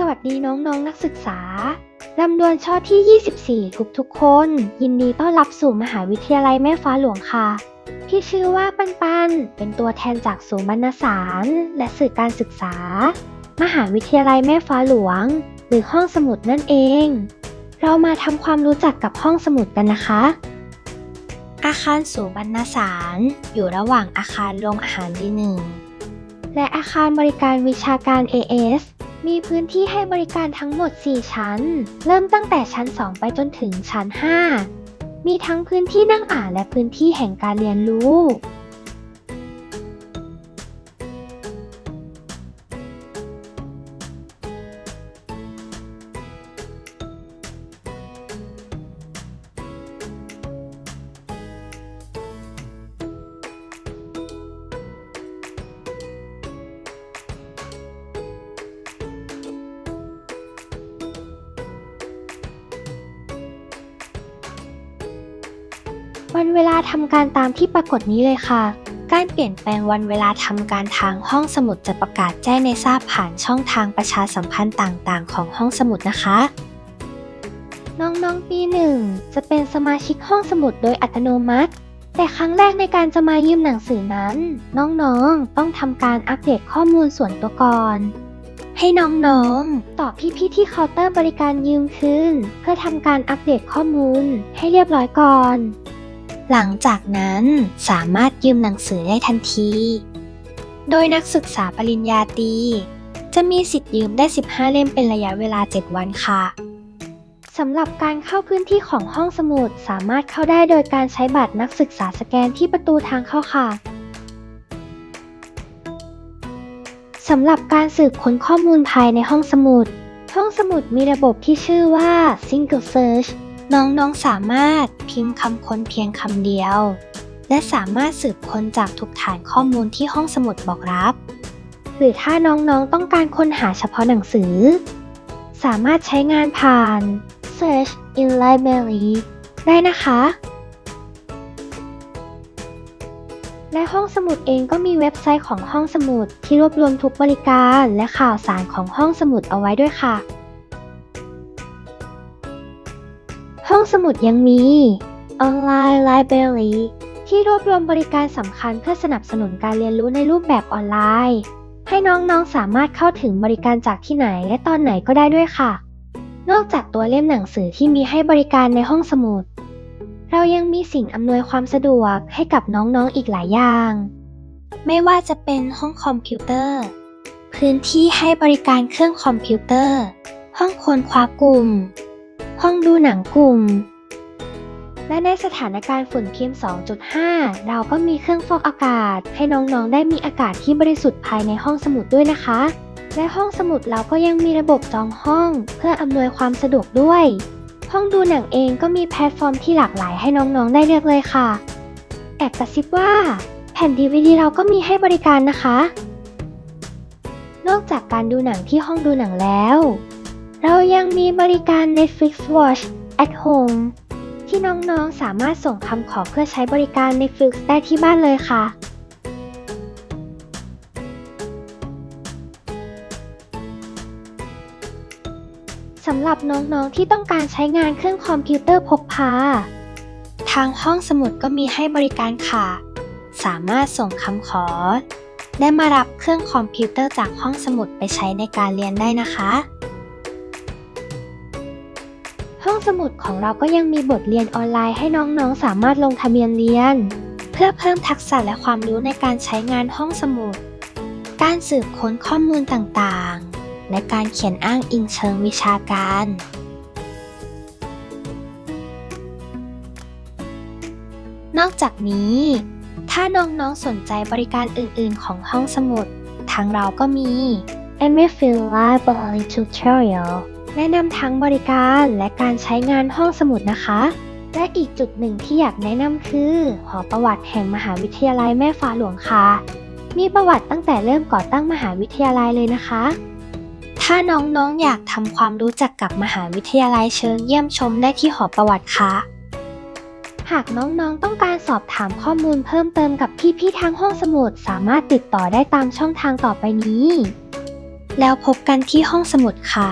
สวัสดีน้องๆนนักศึกษา ลำดวนช่อที่ 24 ทุกทุกคน ยินดีต้อนรับสู่มหาวิทยาลัยแม่ฟ้าหลวงค่ะพี่ชื่อว่าปันปัน เป็นตัวแทนจากศูนย์บรรณสาร และสื่อการศึกษา มหาวิทยาลัยแม่ฟ้าหลวง หรือห้องสมุดนั่นเอง เรามาทำความรู้จักกับห้องสมุดกันนะคะ อาคารศูนย์บรรณสาร อยู่ระหว่างอาคารโรงอาหารดีหนึ่งและอาคารบริการวิชาการ AS มีพื้นที่ให้บริการทั้งหมด 4 ชั้น เริ่มตั้งแต่ชั้น 2 ไปจนถึงชั้น 5 มีทั้งพื้นที่นั่งอ่านและพื้นที่แห่งการเรียนรู้ วันเวลาทำการตามที่ปรากฏนี้เลยค่ะ การเปลี่ยนแปลงวันเวลาทำการทางห้องสมุดจะประกาศแจ้งในทราบผ่านช่องทางประชาสัมพันธ์ต่างๆ ของห้องสมุดนะคะ น้องๆ ปีหนึ่งจะเป็นสมาชิกห้องสมุดโดยอัตโนมัติ แต่ครั้งแรกในการจะมายืมหนังสือนั้น น้องๆ ต้องทำการอัปเดตข้อมูลส่วนตัวก่อนให้น้องๆ ตอบพี่ๆ ที่เคาน์เตอร์บริการยืมคืนเพื่อทำการอัปเดตข้อมูลให้เรียบร้อยก่อน หลังจากนั้นสามารถยืมหนังสือได้ทันที โดยนักศึกษาปริญญาตรีจะมีสิทธิ์ยืมได้ 15 เล่มเป็นระยะเวลา 7 วันค่ะสำหรับการเข้าพื้นที่ของห้องสมุดสามารถเข้าได้โดยการใช้บัตรนักศึกษาสแกนที่ประตูทางเข้าค่ะสำหรับการสืบค้นข้อมูลภายในห้องสมุด ห้องสมุดมีระบบที่ชื่อว่า Single Search น้องๆสามารถพิมพ์คำค้นเพียงคำเดียว และสามารถสืบค้นจากทุกฐานข้อมูลที่ห้องสมุดบอกรับ หรือถ้าน้องๆต้องการค้นหาเฉพาะหนังสือ สามารถใช้งานผ่าน Search in Library ได้นะคะ และห้องสมุดเองก็มีเว็บไซต์ของห้องสมุดที่รวบรวมทุกบริการและข่าวสารของห้องสมุดเอาไว้ด้วยค่ะ ห้องสมุดยังมี Online Library ที่รวบรวมบริการสำคัญเพื่อสนับสนุนการเรียนรู้ในรูปแบบออนไลน์ ให้น้องๆสามารถเข้าถึงบริการจากที่ไหนและตอนไหนก็ได้ด้วยค่ะ นอกจากตัวเล่มหนังสือที่มีให้บริการในห้องสมุด เรายังมีสิ่งอำนวยความสะดวกให้กับน้องๆออีกหลายอย่าง ไม่ว่าจะเป็นห้องคอมพิวเตอร์ พื้นที่ให้บริการเครื่องคอมพิวเตอร์ ห้องค้นคว้ากลุ่ม ห้องดูหนังกลุ่ม และในสถานการณ์ฝุ่น PM 2.5 เราก็มีเครื่องฟอกอากาศ ให้น้องๆ ได้มีอากาศที่บริสุทธิ์ภายในห้องสมุดด้วยนะคะ และห้องสมุดเราก็ยังมีระบบจองห้อง เพื่ออำนวยความสะดวกด้วย ห้องดูหนังเองก็มีแพลตฟอร์มที่หลากหลายให้น้องๆ ได้เลือกเลยค่ะ แอบกระซิบว่า แผ่น DVD เราก็มีให้บริการนะคะนอกจากการดูหนังที่ห้องดูหนังแล้ว เรายังมีบริการ Netflix Watch at Home ที่น้องๆสามารถส่งคำขอเพื่อใช้บริการ Netflix ได้ที่บ้านเลยค่ะสำหรับน้องๆที่ต้องการใช้งานเครื่องคอมพิวเตอร์พกพา ทางห้องสมุดก็มีให้บริการค่ะ สามารถส่งคำขอ และมารับเครื่องคอมพิวเตอร์จากห้องสมุดไปใช้ในการเรียนได้นะคะ สมุดของเราก็ยังมีบทเรียนออนไลน์ให้น้องๆ สามารถลงทะเบียนเรียน เพื่อเพิ่มทักษะและความรู้ในการใช้งานห้องสมุด การสืบค้นข้อมูลต่างๆ และการเขียนอ้างอิงเชิงวิชาการนอกจากนี้ ถ้าน้องๆ สนใจบริการอื่นๆ ของห้องสมุด ทางเราก็มี MFL Library Tutorial แนะนำทั้งบริการและการใช้งานห้องสมุดนะคะ และอีกจุดหนึ่งที่อยากแนะนำคือ หอประวัติแห่งมหาวิทยาลัยแม่ฟ้าหลวงค่ะ มีประวัติตั้งแต่เริ่มก่อตั้งมหาวิทยาลัยเลยนะคะ ถ้าน้องๆอยากทำความรู้จักกับมหาวิทยาลัยเชิญเยี่ยมชมได้ที่หอประวัติค่ะหากน้องๆ ต้องการสอบถามข้อมูลเพิ่มเติมกับพี่ๆ ทางห้องสมุดสามารถติดต่อได้ตามช่องทางต่อไปนี้ แล้วพบกันที่ห้องสมุดค่ะ